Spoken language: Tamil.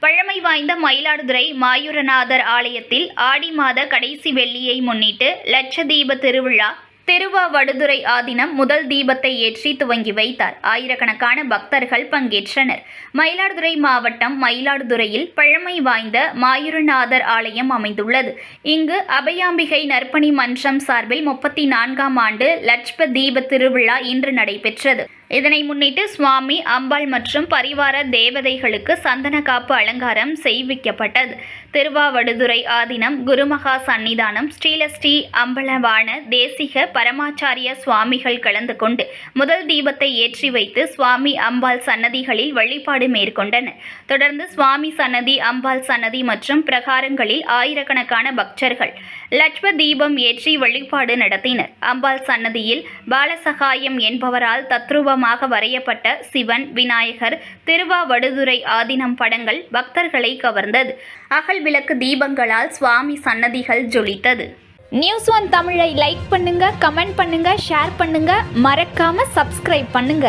பழமை வாய்ந்த மயிலாடுதுறை மாயூரநாதர் ஆலயத்தில் ஆடி மாத கடைசி வெள்ளியை முன்னிட்டு லட்சதீப திருவிழா திருவாவடுதுறை ஆதினம் முதல் தீபத்தை ஏற்றி துவங்கி வைத்தார். ஆயிரக்கணக்கான பக்தர்கள் பங்கேற்றனர். மயிலாடுதுறை மாவட்டம் மயிலாடுதுறையில் பழமை வாய்ந்த மாயூரநாதர் ஆலயம் அமைந்துள்ளது. இங்கு அபயாம்பிகை நற்பணி மன்றம் சார்பில் முப்பத்தி நான்காம் ஆண்டு லட்ச தீப திருவிழா இன்று நடைபெற்றது. இதனை முன்னிட்டு சுவாமி அம்பாள் மற்றும் பரிவார தேவதைகளுக்கு சந்தன காப்பு அலங்காரம் செய்விக்கப்பட்டது. திருவாவடுதுறை ஆதீனம் குருமகா சன்னிதானம் ஸ்ரீலஸ்ரீ அம்பலவான தேசிக பரமாச்சாரிய சுவாமிகள் கலந்து கொண்டு முதல் தீபத்தை ஏற்றி வைத்து சுவாமி அம்பாள் சன்னதிகளில் வழிபாடு மேற்கொண்டனர். தொடர்ந்து சுவாமி சன்னதி அம்பாள் சன்னதி மற்றும் பிரகாரங்களில் ஆயிரக்கணக்கான பக்தர்கள் லட்ச தீபம் ஏற்றி வழிபாடு நடத்தினர். அம்பாள் சன்னதியில் பாலசகாயம் என்பவரால் தத்ரூபமாக வரையப்பட்ட சிவன் விநாயகர் திருவாவடுதுறை ஆதீனம் படங்கள் பக்தர்களை கவர்ந்தது. அகல் விளக்கு தீபங்களால் சுவாமி சன்னதிகள் ஜொலித்தது. நியூஸ் ஒன் தமிழை லைக் பண்ணுங்க கமெண்ட் பண்ணுங்க ஷேர் பண்ணுங்க. மறக்காம சப்ஸ்கிரைப் பண்ணுங்க.